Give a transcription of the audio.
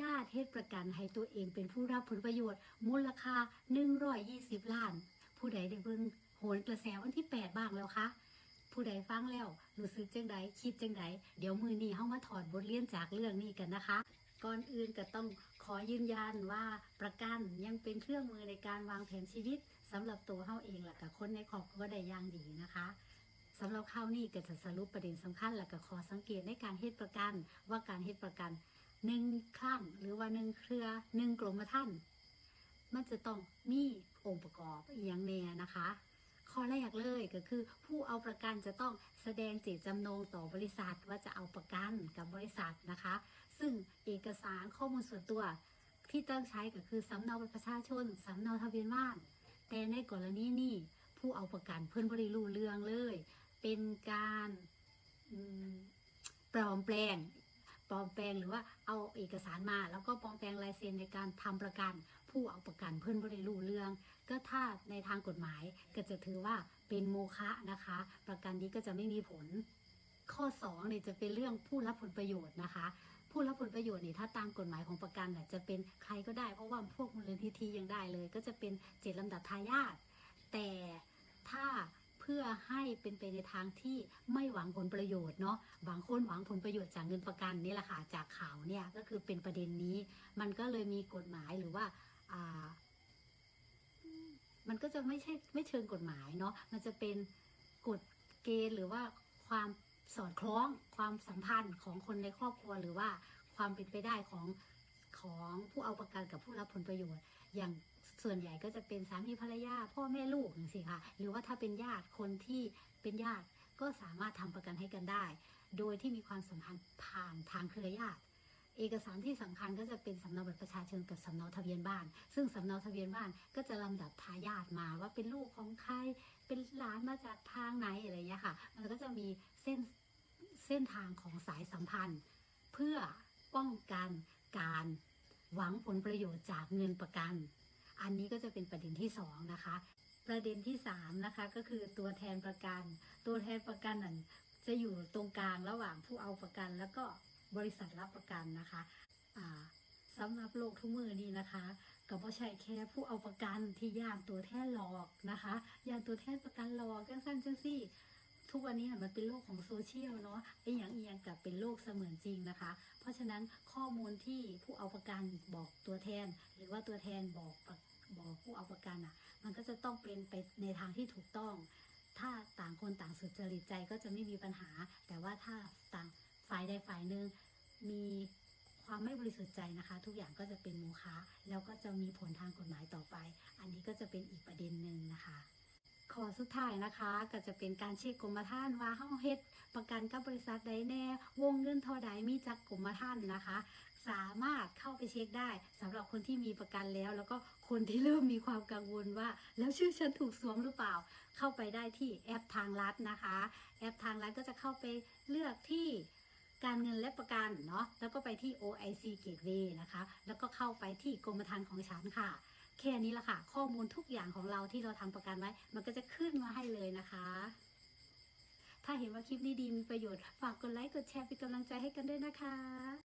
ญาติเฮ็ดประกันให้ตัวเองเป็นผู้รับผลประโยชน์ มูลค่า 120 ล้าน ผู้ใดได้เบิ่งโหนกระแสวันที่ 8 บ้างแล้วคะผู้ใดฟังแล้วรู้สึกจังใดคิดจังใดเดี๋ยวมือนี้เฮามาถอดบทเรียนจากเรื่องนี้กันนะคะ ก่อนอื่นก็ต้องขอยืนยันว่าประกันยังเป็นเครื่องมือในการวางแผนชีวิตสำหรับตัวเฮาเองและกับคนในครอบครัวได้อย่างดีนะคะสำหรับข้าวนี้ก็จะสรุปประเด็นสำคัญและก็ขอสังเกตในการเฮ็ดประกันว่าการเฮ็ดประกัน หนึ่งครั้งหรือว่าหนึ่งเครือหนึ่งกรมธรรม์มันจะต้องมีองค์ประกอบอย่างแน่นะคะ ข้อแรกเลยก็คือ ผู้เอาประกันจะต้องแสดงเจตจำนงต่อบริษัทว่าจะเอาประกันกับบริษัทนะคะ ซึ่งเอกสารข้อมูลส่วนตัวที่ต้องใช้ก็คือสำเนาบัตรประชาชนสำเนาทะเบียนบ้าน แต่ในกรณีนี้ผู้เอาประกันเพื่อนบริรูเรื่องเลย เป็นการปลอมแปลง ปลอมแปลงหรือว่าเอาเอกสารมา แล้วก็ปลอมแปลงลายเซ็นในการทำประกัน ผู้เอาประกันเพื่อนบริรูเรื่อง ก็ถ้าในทางกฎหมายก็จะถือว่าเป็นโมฆะนะคะ ประกันนี้ก็จะไม่มีผล ข้อ2เนี่ยจะเป็นเรื่องผู้รับผลประโยชน์นะคะผู้รับผลประโยชน์นี่ถ้าตามกฎหมายของประกันน่ะจะเป็นใครก็ได้เพราะว่าพวกมูลนิธิยังได้เลย ก็จะเป็นเจ็ดลำดับทายาทแต่ถ้า เพื่อให้เป็นไปในทางที่ไม่หวังผลประโยชน์เนาะบางคนหวังผลประโยชน์จากเงินประกันนี่แหละค่ะจากข่าวเนี่ยก็คือเป็นประเด็นนี้ มันก็เลยมีกฎหมายหรือว่าอ่ามันก็จะไม่ใช่ไม่เชิงกฎหมายเนาะมันจะเป็นกฎเกณฑ์หรือว่าความสอดคล้องความสัมพันธ์ของคนในครอบครัวหรือว่าความเป็นไปได้ของของผู้เอาประกันกับผู้รับผลประโยชน์ อย่าง ส่วนใหญ่ก็จะเป็นสามีภรรยาพ่อแม่ลูกอย่างสิค่ะ หรือว่าถ้าเป็นญาติคนที่เป็นญาติก็สามารถทำประกันให้กันได้ โดยที่มีความสัมพันธ์ผ่านทางเครือญาติ เอกสารที่สำคัญก็จะเป็นสำเนาบัตรประชาชนกับสำเนาทะเบียนบ้าน ซึ่งสำเนาทะเบียนบ้านก็จะลำดับทายาทมาว่าเป็นลูกของใคร เป็นหลานมาจากทางไหนอะไรอย่างเงี้ยค่ะ มันก็จะมีเส้นเส้นทางของสายสัมพันธ์ เพื่อป้องกันการหวังผลประโยชน์จากเงินประกัน อันนี้ก็จะเป็นประเด็นที่สองนะคะ ประเด็นที่สามนะคะก็คือตัวแทนประกัน ตัวแทนประกันนั้นจะอยู่ตรงกลางระหว่างผู้เอาประกัน แล้วก็บริษัทรับประกันนะคะสำหรับโลกทุกมือนี้นะคะก็บ่ใช่แค่ผู้เอาประกันที่ย่านตัวแทนหลอกนะคะย่านตัวแทนประกันหลอกจังสั้นจังซี่ทุกวันนี้มันเป็นโลกของโซเชียลเนาะไอ้อย่างเอียงกับเป็นโลกเสมือนจริงนะคะ เพราะฉะนั้นข้อมูลที่ผู้เอาประกันบอกตัวแทน หรือว่าตัวแทนบอกประ บอกผู้เอาประกันอะ มันก็จะต้องเป็นไปในทางที่ถูกต้อง ถ้าต่างคนต่างสุจริตใจก็จะไม่มีปัญหา แต่ว่าถ้าต่างฝ่ายใดฝ่ายหนึ่งมีความไม่บริสุทธิ์ใจนะคะ ทุกอย่างก็จะเป็นโมฆะแล้วก็จะมีผลทางกฎหมายต่อไป อันนี้ก็จะเป็นอีกประเด็นหนึ่งนะคะขอสุดท้ายนะคะ ก็จะเป็นการเช็คกรมธรรม์ว่าเฮาเฮ็ดประกันกับบริษัทใดแน่ วงเงินเท่าใดมีจากกรมธรรม์นะคะ สามารถเข้าไปเช็คได้สำหรับคนที่มีประกันแล้ว แล้วก็คนที่เริ่มมีความกังวลว่า แล้วชื่อฉันถูกสวมหรือเปล่า เข้าไปได้ที่แอปทางรัฐนะคะ แอปทางรัฐก็จะเข้าไปเลือกที่การเงินและประกันเนาะแล้วก็ไปที่ OIC Gateway นะคะ แล้วก็เข้าไปที่กรมธรรม์ของฉันค่ะแค่นี้ละค่ะ ข้อมูลทุกอย่างของเราที่เราทำประกันไว้ มันก็จะขึ้นมาให้เลยนะคะ ถ้าเห็นว่าคลิปนี้ดีมีประโยชน์ ฝากกดไลค์กดแชร์เป็นกำลังใจให้กันด้วยนะคะ